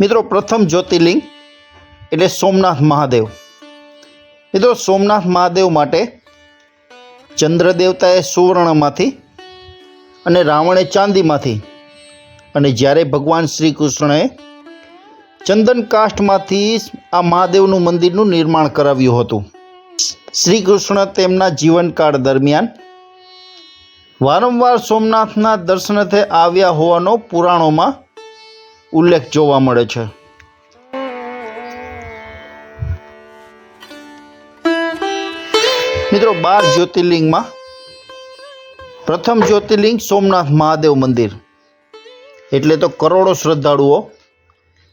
મિત્રો, પ્રથમ જ્યોતિર્લિંગ એટલે સોમનાથ મહાદેવ. મિત્રો, સોમનાથ મહાદેવ માટે ચંદ્ર દેવતાએ સુવર્ણમાંથી અને રાવણે ચાંદીમાંથી અને જ્યારે ભગવાન શ્રી કૃષ્ણએ ચંદન કાષ્ટમાંથી આ મહાદેવનું મંદિરનું નિર્માણ કરાવ્યું હતું. શ્રી કૃષ્ણ તેમના જીવનકાળ દરમિયાન વારંવાર સોમનાથના દર્શનાર્થે આવ્યા હોવાનો પુરાણોમાં ઉલ્લેખ જોવા મળે છે. મિત્રો, બાર જ્યોતિર્લિંગમાં પ્રથમ જ્યોતિર્લિંગ સોમનાથ મહાદેવ મંદિર. એટલે તો કરોડો શ્રદ્ધાળુઓ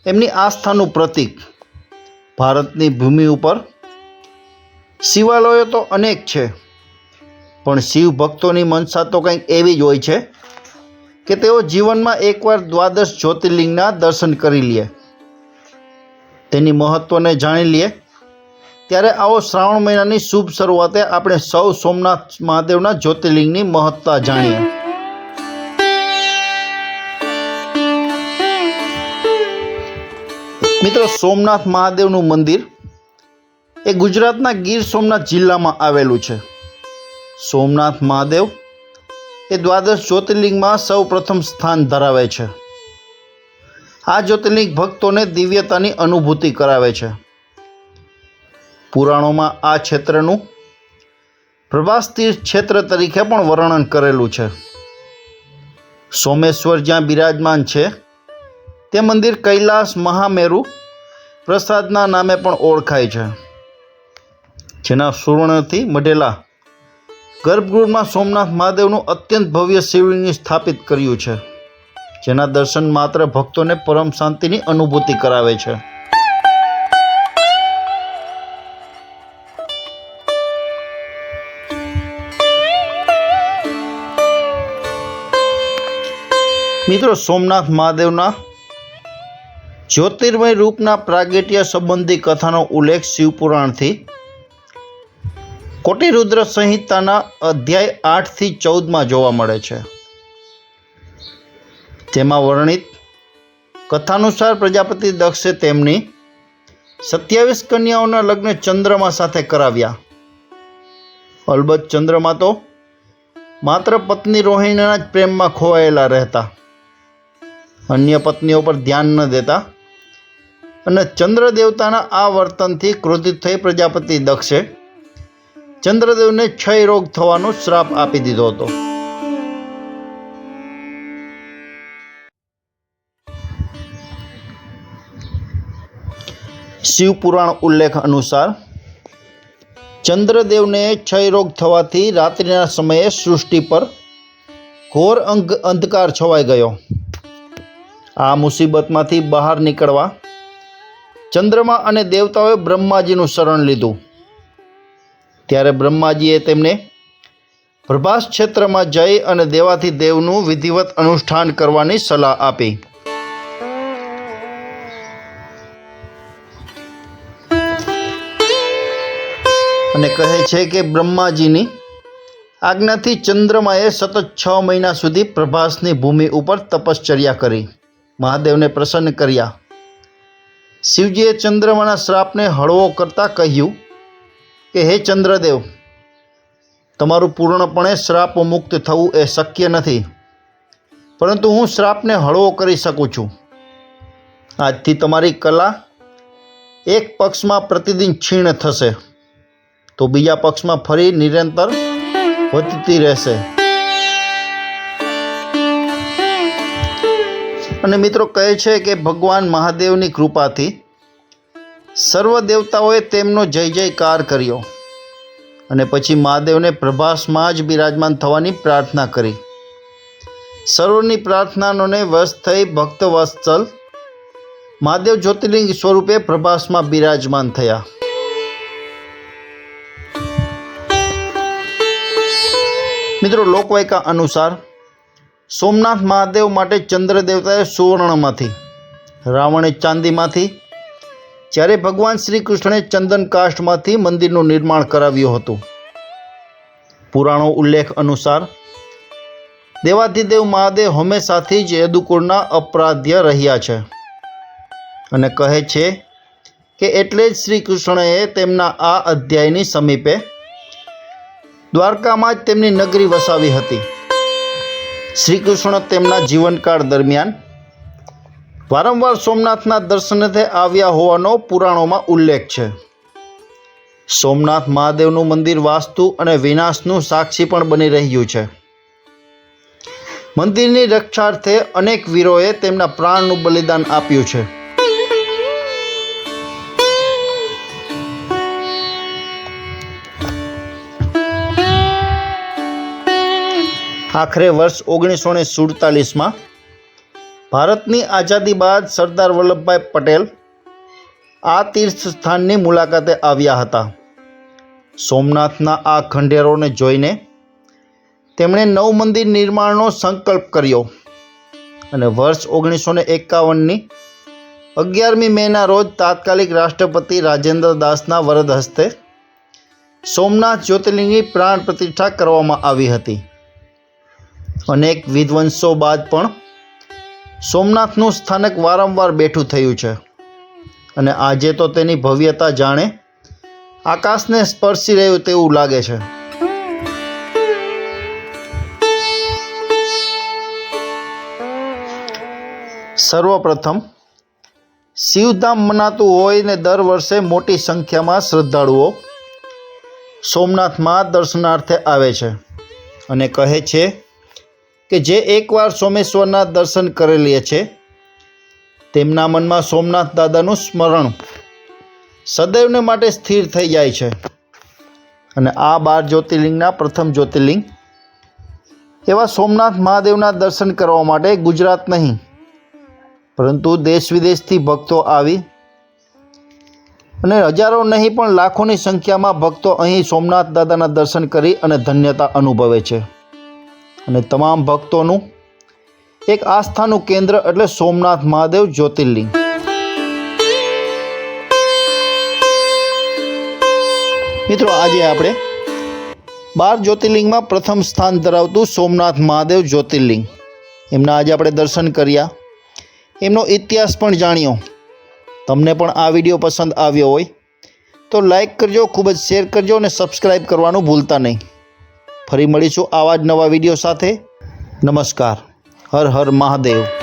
એમની આસ્થાનું પ્રતીક ભારતની ભૂમિ ઉપર. શિવાલયો તો અનેક છે, પણ શિવ ભક્તોની મનસા તો કંઈક એવી જ હોય છે કે તેઓ જીવનમાં એકવાર દ્વાદશ જ્યોતિર્લિંગના દર્શન કરી લે. તેની મહત્ત્વને જાણી લે. ત્યારે આવો શ્રાવણ મહિનાની શુભ શરૂઆતે આપણે સૌ સોમનાથ મહાદેવના જ્યોતિર્લિંગની મહત્તા જાણીએ. મિત્રો, સોમનાથ મહાદેવનું મંદિર એ ગુજરાતના ગીર સોમનાથ જિલ્લામાં આવેલું છે. સોમનાથ મહાદેવ એ દ્વાદશ જ્યોતિર્લિંગમાં સૌ પ્રથમ સ્થાન ધરાવે છે. આ જ્યોતિર્લિંગ ભક્તોને દિવ્યતાની અનુભૂતિ કરાવે છે. પુરાણોમાં આ ક્ષેત્રનું પ્રભાસ ક્ષેત્ર તરીકે પણ વર્ણન કરેલું છે. સોમેશ્વર જ્યાં બિરાજમાન છે, તે મંદિર કૈલાસ મહામેરુ પ્રસાદના નામે પણ ઓળખાય છે. જેના સુવર્ણથી મઢેલા ગર્ભગૃહમાં સોમનાથ મહાદેવનું અત્યંત ભવ્ય શિવલિંગ સ્થાપિત કર્યું છે, જેના દર્શન માત્ર ભક્તોને પરમ શાંતિની અનુભૂતિ કરાવે છે. મિત્રો, સોમનાથ મહાદેવના જ્યોતિર્મય રૂપના પ્રાગટ્ય સંબંધી કથાનો ઉલ્લેખ શિવપુરાણથી કોટિરુદ્ર સંહિતાના અધ્યાય આઠથી ચૌદમાં જોવા મળે છે. તેમાં વર્ણિત, કથાનુસાર પ્રજાપતિ દક્ષે તેમની સત્યાવીસ કન્યાઓના લગ્ન ચંદ્રમા સાથે કરાવ્યા. અલબત્ત ચંદ્રમા તો માત્ર પત્ની રોહિણીના જ પ્રેમમાં ખોવાયેલા રહેતા. અન્ય પત્નીઓ પર ધ્યાન ન દેતા. અને ચંદ્ર દેવતાના આ વર્તનથી ક્રોધિત થઈ પ્રજાપતિ દક્ષે ચંદ્રદેવને ક્ષય રોગ થવાનો શ્રાપ આપી દીધો હતો. શિવપુરાણ ઉલ્લેખ અનુસાર, ચંદ્રદેવને ક્ષય રોગ થવાથી રાત્રિના સમયે સૃષ્ટિ પર ઘોર અંગ અંધકાર છવાઈ ગયો. આ મુસીબતમાંથી બહાર નીકળવા ચંદ્રમા અને દેવતાઓએ બ્રહ્માજીનું શરણ લીધું. ત્યારે બ્રહ્માજીએ તેમને પ્રભાસ ક્ષેત્રમાં જઈ અને દેવાથી દેવનું વિધિવત અનુષ્ઠાન કરવાની સલાહ આપી. અને કહે છે કે બ્રહ્માજીની આજ્ઞાથી ચંદ્રમાએ સતત છ મહિના સુધી પ્રભાસની ભૂમિ ઉપર તપશ્ચર્યા કરી. મહાદેવને પ્રસન્ન કર્યા. શિવજીએ ચંદ્રમાના શ્રાપને હળવો કરતાં કહ્યું કે હે ચંદ્રદેવ, તમારું પૂર્ણપણે શ્રાપ મુક્ત થવું એ શક્ય નથી, પરંતુ હું શ્રાપને હળવો કરી શકું છું. આજથી તમારી કલા એક પક્ષમાં પ્રતિદિન ક્ષીણ થશે, તો બીજા પક્ષમાં ફરી નિરંતર વધતી રહેશે. અને મિત્રો કહે છે કે ભગવાન મહાદેવની કૃપાથી સર્વ દેવતાઓએ તેમનો જય જયકાર કર્યો. અને પછી મહાદેવને પ્રભાસમાં જ બિરાજમાન થવાની પ્રાર્થના કરી. સર્વની પ્રાર્થનાનોને વશ થઈ ભક્ત વત્સલ મહાદેવ જ્યોતિર્લિંગ સ્વરૂપે પ્રભાસમાં બિરાજમાન થયા. મિત્રો, લોકવાયકા અનુસાર સોમનાથ મહાદેવ માટે ચંદ્ર દેવતાએ સુવર્ણમાંથી, રાવણે ચાંદીમાંથી જ્યારે ભગવાન શ્રી કૃષ્ણે ચંદન કાષ્ઠમાંથી મંદિરનું નિર્માણ કરાવ્યું હતું. પુરાણો ઉલ્લેખ અનુસાર દેવાધિદેવ મહાદેવ હંમેશાથી જ યદુકુળના અપરાધ્ય રહ્યા છે અને કહે છે કે એટલે જ શ્રી કૃષ્ણએ તેમના આ અધ્યાયની સમીપે દ્વારકામાં જ તેમની નગરી વસાવી હતી. શ્રી કૃષ્ણ તેમના જીવનકાળ દરમિયાન વારંવાર સોમનાથના દર્શનેથી આવ્યા હોવાનો પુરાણોમાં ઉલ્લેખ છે. સોમનાથ મહાદેવનું મંદિર વાસ્તુ અને વિનાશનું સાક્ષી પણ બની રહ્યું છે. મંદિરની રક્ષાર્થે અનેક વીરોએ તેમના પ્રાણનું બલિદાન આપ્યું છે. આખરે વર્ષ ઓગણીસો ને સુડતાલીસમાં ભારતની આઝાદી બાદ સરદાર વલ્લભભાઈ પટેલ આ તીર્થ સ્થાનની મુલાકાતે આવ્યા હતા. સોમનાથના આ ખંડેરોને જોઈને તેમણે નવ મંદિર નિર્માણનો સંકલ્પ કર્યો અને વર્ષ ઓગણીસો ને એકાવનની અગિયારમી મેના રોજ તાત્કાલિક રાષ્ટ્રપતિ રાજેન્દ્ર દાસના વરદ હસ્તે સોમનાથ જ્યોતિર્લિંગની પ્રાણ પ્રતિષ્ઠા કરવામાં આવી હતી. અનેક વિધ્વંસો બાદ પણ સોમનાથનું સ્થાનક વારંવાર બેઠું થયું છે. અને આજે તો તેની ભવ્યતા જાણે આકાશને સ્પર્શી રહ્યું તેવું લાગે છે. સર્વપ્રથમ, શિવધામ મનાતું હોય ને દર વર્ષે મોટી સંખ્યામાં શ્રદ્ધાળુઓ સોમનાથમાં દર્શનાર્થે આવે છે અને કહે છે કે જે એકવાર સોમેશ્વરના દર્શન કરેલી છે, તેમના મનમાં સોમનાથ દાદાનું સ્મરણ સદૈવને માટે સ્થિર થઈ જાય છે. અને આ બાર જ્યોતિર્લિંગના પ્રથમ જ્યોતિર્લિંગ એવા સોમનાથ મહાદેવના દર્શન કરવા માટે ગુજરાત નહીં, પરંતુ દેશ વિદેશથી ભક્તો આવી અને હજારો નહીં પણ લાખોની સંખ્યામાં ભક્તો અહીં સોમનાથ દાદાના દર્શન કરી અને ધન્યતા અનુભવે છે. અને તમામ ભક્તોનું એક આસ્થાનું કેન્દ્ર એટલે સોમનાથ મહાદેવ જ્યોતિર્લિંગ. મિત્રો, આજે આપણે બાર જ્યોતિર્લિંગમાં પ્રથમ સ્થાન ધરાવતું સોમનાથ મહાદેવ જ્યોતિર્લિંગ. એમના આજે આપણે દર્શન કર્યા. એમનો ઇતિહાસ પણ જાણ્યો. તમને પણ આ વીડિયો પસંદ આવ્યો હોય તો લાઈક કરજો, ખૂબ જ શેર કરજો અને સબસ્ક્રાઈબ કરવાનું ભૂલતા નહીં. ફરી મળીશું આવા જ નવા વીડિયો સાથે. નમસ્કાર. હર હર મહાદેવ.